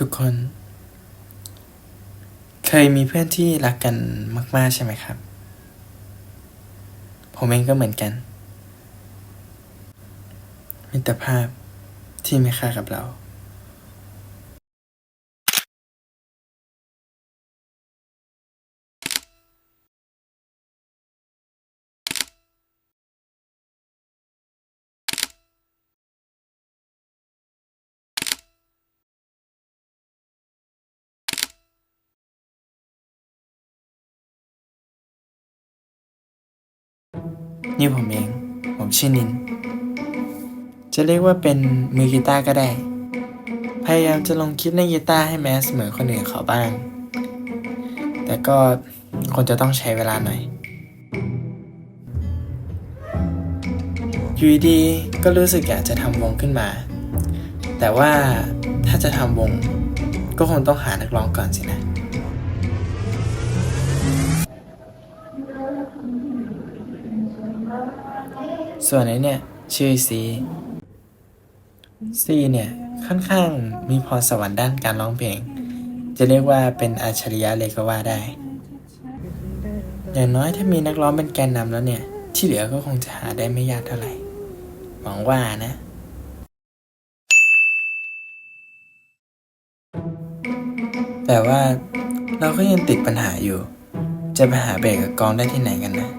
ทุกคน เคยมีเพื่อนที่รักกันมาก ๆ ใช่ไหมครับ ผมเองก็เหมือนกัน มิตรภาพที่ไม่ค่ากับเรา นี่ผมเอง ผมชื่อนิน จะเรียกว่าเป็นมือกีตาร์ก็ได้ พยายามจะลงคลิปเล่นกีตาร์ให้แมสเหมือนคนอื่นเขาบ้าง แต่ก็คงจะต้องใช้เวลาหน่อยอยู่ดีก็รู้สึกอยากจะทำวงขึ้นมา แต่ว่าถ้าจะทำวงก็คงต้องหานักร้องก่อนสินะ ส่วนไอ้เนี่ย ชื่อซีซีเนี่ย ค่อนข้างมีพรสวรรค์ด้านการร้องเพลง จะเรียกว่าเป็นอัจฉริยะเลยก็ว่าได้ อย่างน้อยถ้ามีนักร้องเป็นแกนนำแล้วเนี่ย ที่เหลือก็คงจะหาได้ไม่ยากเท่าไหร่ หวังว่านะแต่ว่าเราก็ยังติดปัญหาอยู่ จะไปหาเบรกกับกองได้ที่ไหนกันนะ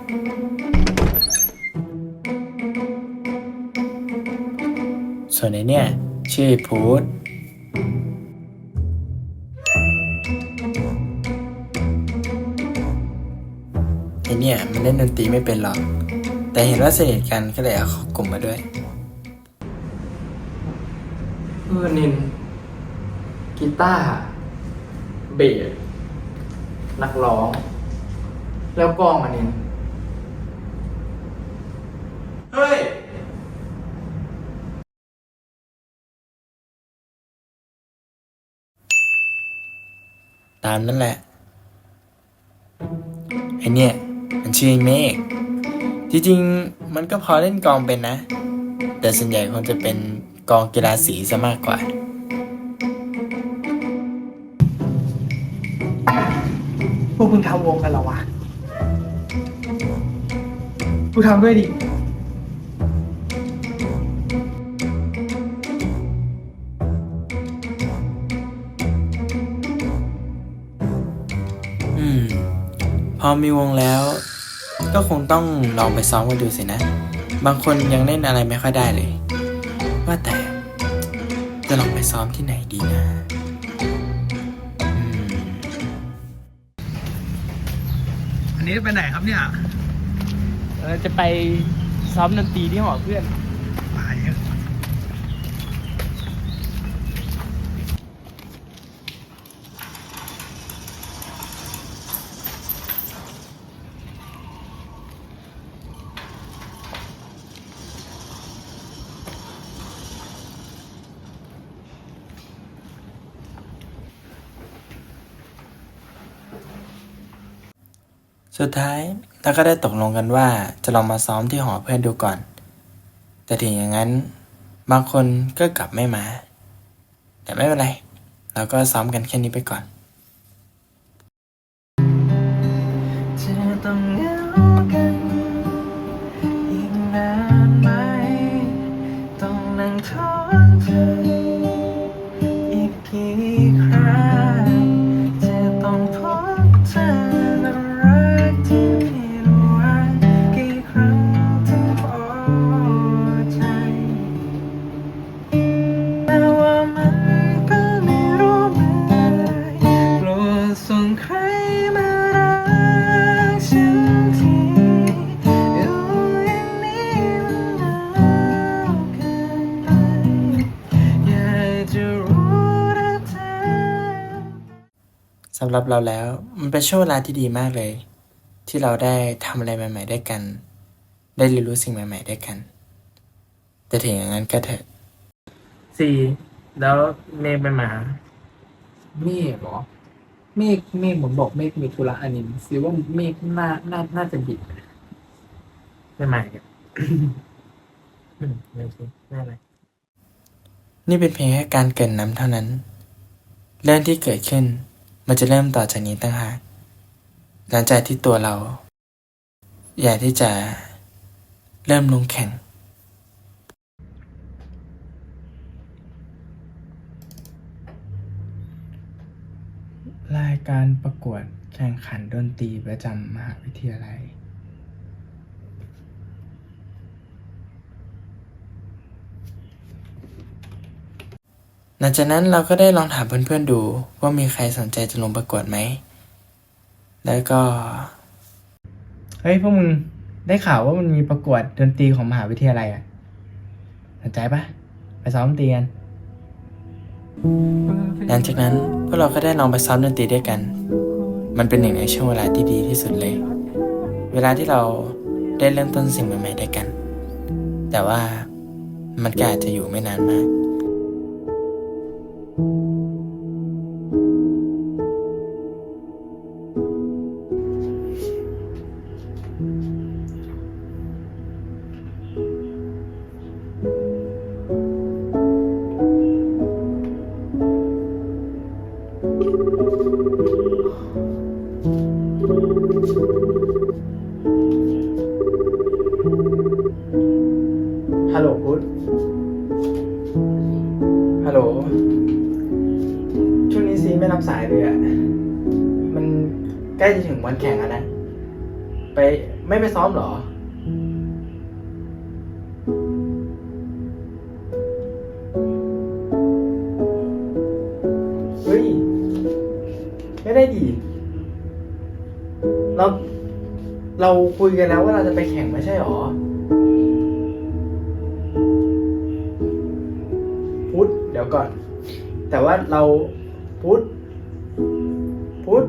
วนไอเนี่ยชื่อพูดไอเนี่ยมันเล่นดนตรีไม่เป็นหรอก แต่เห็นว่าสนิทกันก็เลยเอาเข้ากลุ่มมาด้วยเออนินกีตาร์เบสนักร้อง แล้วกลองอะนินเฮ้ย ตามนั่นแหละไอเนี่ยมันชื่อเมฆจริงมันก็พอเล่นกองเป็นนะ แต่ส่วนใหญ่คงจะเป็นกองกีฬาสีซะมากกว่าพวกมึงทำวงกันเหรอวะ กูทำด้วยดิ อมีวงแล้ว ก็คงต้องลองไปซ้อมกันดูสินะ บางคนยังเล่นอะไรไม่ค่อยได้เลย ว่าแต่จะลองไปซ้อมที่ไหนดีนะอืมอันนี้ไปไหนครับเนี่ย เราจะไปซ้อมดนตรีที่หอเพื่อน สุดท้ายเราก็ได้ตกลงกันว่าจะลองมาซ้อมที่หอเพื่อนดูก่อน แต่ถึงอย่างนั้น บางคนก็กลับไม่มา แต่ไม่เป็นไร เราก็ซ้อมกันแค่นี้ไปก่อนำหรับเราแล้ว มันเป็นช่วงเวลาที่ดีมากเลย ที่เราได้ทำอะไรใหม่ ๆ ด้วยกัน ได้เรียนรู้สิ่งใหม่ ๆ ด้วยกันแต่ถึงอย่างนั้นก็เถอะสี่แล้วเมย์ไปมาเมฆเหรอเมฆเมฆเหมือนบอกเมฆมีธุระอันนี้ซิว่าเมฆน่าน่าน่าจะบิดไม่มากันอืมไม่ใช่ไม่อะไรนี่เป็นเพียงแค่การเกรินนำเท่านั้น เรื่องที่เกิดขึ้น มันจะเริ่มต่อจากนี้ตั้งหาก หลังจากที่ตัวเรา อยากที่จะเริ่มลงแข่ง รายการประกวดแข่งขันดนตรีประจำมหาวิทยาลัย หลังจากนั้นเราก็ได้ลองถามเพื่อนๆดูว่ามีใครสนใจจะลงประกวดไหม แล้วก็ เฮ้ยพวกมึงได้ข่าวว่ามันมีประกวดดนตรีของมหาวิทยาลัยอะ สนใจปะไปซ้อมดนตรีกัน หลังจากนั้นพวกเราก็ได้ลองไปซ้อมดนตรีด้วยกัน มันเป็นหนึ่งในช่วงเวลาที่ดีที่สุดเลย เวลาที่เราได้เริ่มต้นสิ่งใหม่ๆด้วยกัน แต่ว่ามันก็อาจจะอยู่ไม่นานมาก ฮัลโหลพุทธฮัลโหล ช่วงนี้ซีไม่รับสายเลยอะมันใกล้จะถึงวันแข่งแล้วนะ ไปไม่ไปซ้อมเหรอ เราคุยกันแล้วว่าเราจะไปแข่งไม่ใช่หรอ พุธเดี๋ยวก่อน แต่ว่าเราพุธพุธ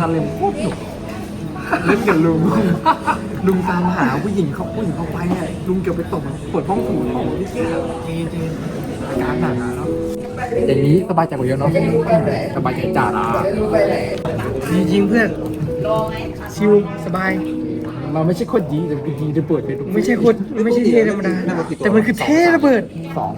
ทำเลยโคตรหนุกเล่นกับลุง ลุงตามหาผู้หญิงเขาผู้หญิงเขาไปเนี่ยลุงเกี่ยวไปตบเปิดห้องถูห้องพี่เจ้าเจเจอาการหนักอะเนาะอย่นี้สบายใจกว่าเยอะเนาะสบายใจจ่าละจริงเพื่อนชิวสบายเราไม่ใช่โคตรดีแต่ดีระเบิดเลยไม่ใช่โคตรไม่ใช่เท่ธรรมดาแต่มันคือเทระเบิดสอง